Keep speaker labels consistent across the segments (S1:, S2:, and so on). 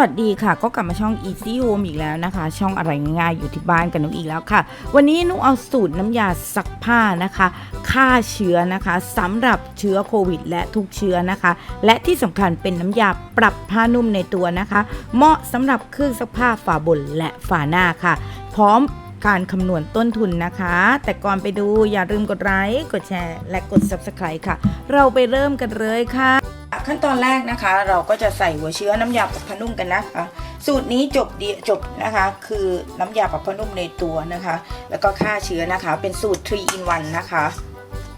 S1: วัสดีค่ะ ก็กลับมาช่อง Easy Home อีกแล้วนะคะ ช่องอะไรง่ายๆอยู่ที่บ้านกันนุกอีกแล้วค่ะ วันนี้นุกเอาสูตรน้ำยาซักผ้านะคะฆ่าเชื้อนะคะสำหรับเชื้อโควิด และทุกเชื้อนะคะ และที่สำคัญเป็นน้ำยาปรับผ้านุ่มในตัวนะคะ เหมาะสำหรับเครื่องซักผ้าฝาบนและฝาหน้าค่ะ พร้อมการคำนวณต้นทุนนะคะ แต่ก่อนไปดูอย่าลืมกดไลค์กดแชร์ และกด Subscribe ค่ะ เราไปเริ่มกันเลยค่ะ ขั้นตอนแรกนะคะ เราก็จะใส่หัวเชื้อน้ำยาปรับผ้านุ่มกันนะคะ สูตรนี้จบเดียจบนะคะ คือน้ำยาปรับผ้านุ่มในตัวนะคะ แล้วก็ฆ่าเชื้อนะคะ เป็นสูตร 3 in 1นะคะ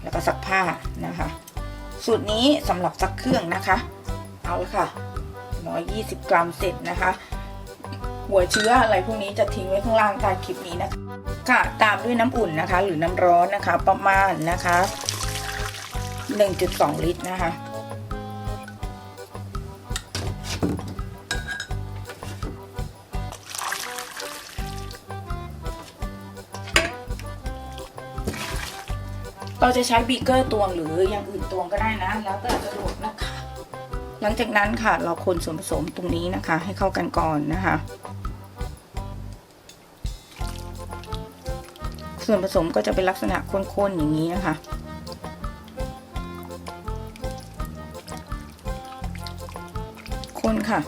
S1: แล้วก็ซักผ้านะคะ สูตรนี้สำหรับซักเครื่องนะคะ เอาละค่ะ120 กรัมเสร็จนะคะ หัวเชื้ออะไรพวกนี้จะทิ้งไว้ข้างล่างใต้คลิปนี้นะคะค่ะตามด้วยน้ำอุ่นนะคะ หรือน้ำร้อนนะคะ ประมาณนะคะ 1.2 ลิตรนะคะ เราจะใช้บีเกอร์ตวงหรืออย่างอื่นตวงก็ได้นะ แล้วแต่สะดวกนะคะ หลังจากนั้นค่ะเราคนส่วนผสมตรงนี้นะคะ ให้เข้ากันก่อนนะคะ ส่วนผสมก็จะเป็นลักษณะข้นๆอย่างนี้นะคะคนค่ะ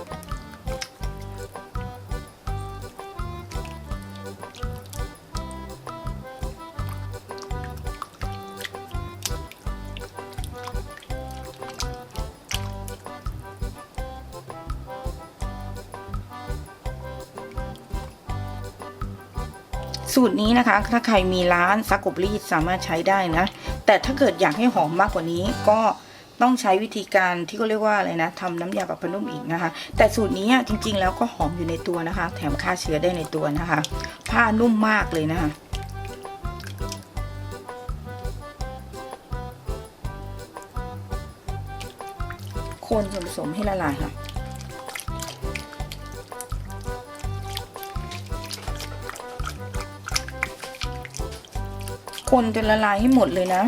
S1: สูตรนี้นะคะ ถ้าใครมีร้านซักกบรีดสามารถใช้ได้นะ แต่ถ้าเกิดอยากให้หอมมากกว่านี้ก็ต้องใช้วิธีการที่เขาเรียกว่าอะไรนะทำน้ำยาปรับผ้านุ่มอีกนะคะ แต่สูตรนี้จริง ๆ แล้วก็หอมอยู่ในตัวนะคะ แถมฆ่าเชื้อได้ในตัวนะคะ ผ้านุ่มมากเลยนะคะคนส่วนผสมให้ละลายค่ะ คนจนละลายให้หมดเลยนะ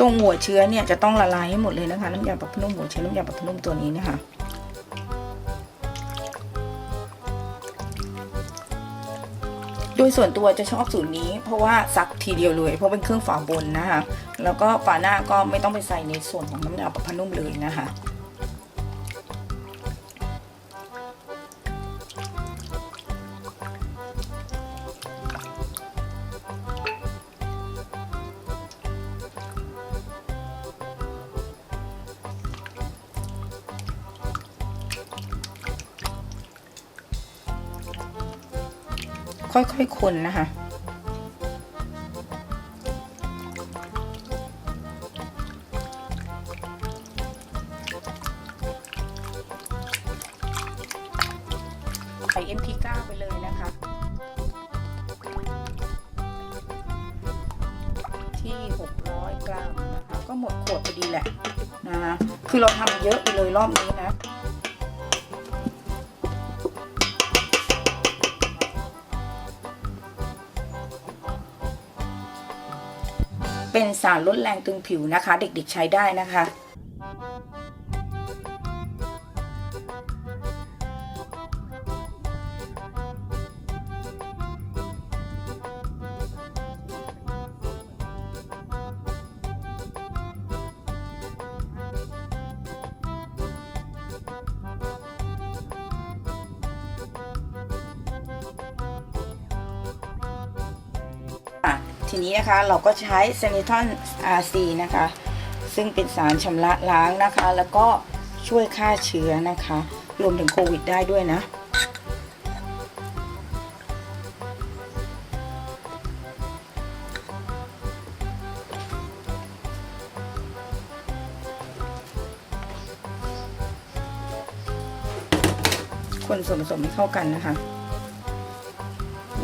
S1: ตรงหัวเชื้อเนี่ยจะต้องละลายให้หมดเลยนะคะ น้ำยาปรับนุ่มหัวเชื้อน้ำยาปรับนุ่มตัวนี้นะคะ โดยส่วนตัวจะชอบสูตรนี้เพราะว่าซักทีเดียวเลย เพราะเป็นเครื่องฝาบนนะคะ แล้วก็ฝาหน้าก็ไม่ต้องไปใส่ในส่วนของน้ำยาปรับผ้านุ่มเลยนะคะ ค่อยๆคนนะคะ ใส่ MP9 ไปเลยนะคะ ที่ 600 กรัมนะคะ ก็หมดขวดพอดีแหละนะคะ คือเราทำเยอะไปเลยรอบนี้นะ เป็นสารลดแรงตึงผิวนะคะ เด็กๆใช้ได้นะคะ ทีนี้นะคะเราก็ใช้เซนิทอน RC นะคะ ซึ่งเป็นสารชำระล้างนะคะ แล้วก็ช่วยฆ่าเชื้อนะคะ รวมถึงโควิดได้ด้วยนะคนส่วนผสมให้เข้ากันนะคะ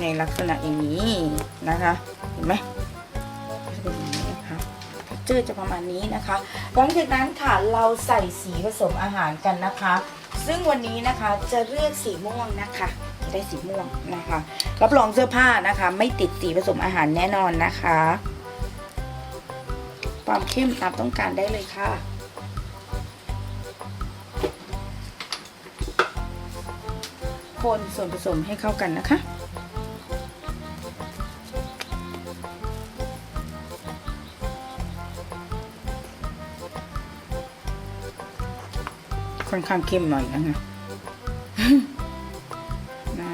S1: ในลักษณะอย่างนี้นะคะเห็นไหมจะเป็นอย่างนี้นะคะเจอจะประมาณนี้นะคะหลังจากนั้นค่ะเราใส่สีผสมอาหารกันนะคะ ซึ่งวันนี้นะคะจะเลือกสีม่วงนะคะจะได้สีม่วงนะคะรับรองเสื้อผ้านะคะ ไม่ติดสีผสมอาหารแน่นอนนะคะ ความเข้มตามต้องการได้เลยค่ะคนส่วนผสมให้เข้ากันนะคะ ค่อนข้างเข้มหน่อยนะคะน่า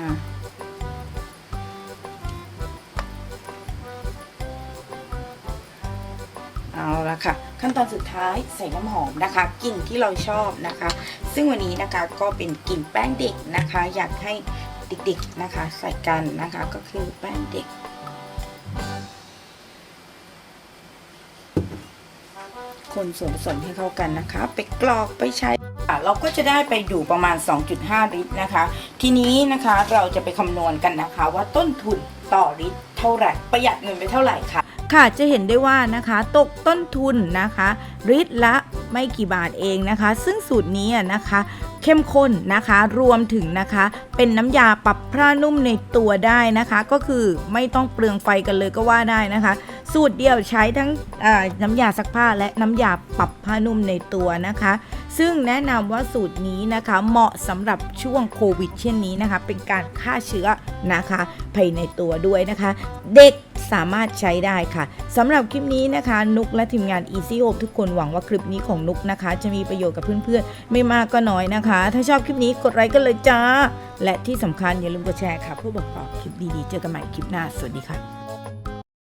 S1: เอาละค่ะ ขั้นตอนสุดท้ายใส่น้ำหอมนะคะกลิ่นที่เราชอบนะคะ ซึ่งวันนี้นะคะก็เป็นกลิ่นแป้งเด็กนะคะ อยากให้เด็กๆนะคะ ใส่กันนะคะก็คือแป้งเด็กคนส่วนผสมให้เข้ากันนะคะ ไปกรอกไปใช้ เราก็จะได้ไปอยู่ประมาณ 2.5 ลิตรนะคะ ทีนี้นะคะเราจะไปคำนวณกันนะคะ ว่าต้นทุนต่อลิตรเท่าไหร่ประหยัดเงินไปเท่าไหร่ค่ะค่ะจะเห็นได้ว่านะคะตกต้นทุนนะคะลิตรละไม่กี่บาทเองนะคะ ซึ่งสูตรนี้นะคะ เข้มข้นนะคะรวมถึงนะคะ เป็นน้ำยาปรับผ้านุ่มในตัวได้นะคะ ก็คือไม่ต้องเปลืองไฟกันเลยก็ว่าได้นะคะ สูตรเดียวใช้ทั้งน้ำยาซักผ้าและน้ำยาปรับผ้านุ่มในตัวนะคะ ซึ่งแนะนำว่าสูตรนี้นะคะเหมาะสำหรับช่วงโควิด เช่นนี้นะคะ เป็นการฆ่าเชื้อนะคะภายในตัวด้วยนะคะ เด็กสามารถใช้ได้ค่ะสำหรับคลิปนี้นะคะ นุกและทีมงาน Easy Hope ทุกคนหวังว่าคลิปนี้ของนุกนะคะ จะมีประโยชน์กับเพื่อนๆ ไม่มากก็น้อยนะคะ ถ้าชอบคลิปนี้กดไลค์กันเลยจ้า และที่สำคัญอย่าลืมกดแชร์ค่ะเพื่อบอกต่อคลิปดีๆ เจอกันใหม่คลิปหน้า สวัสดีค่ะ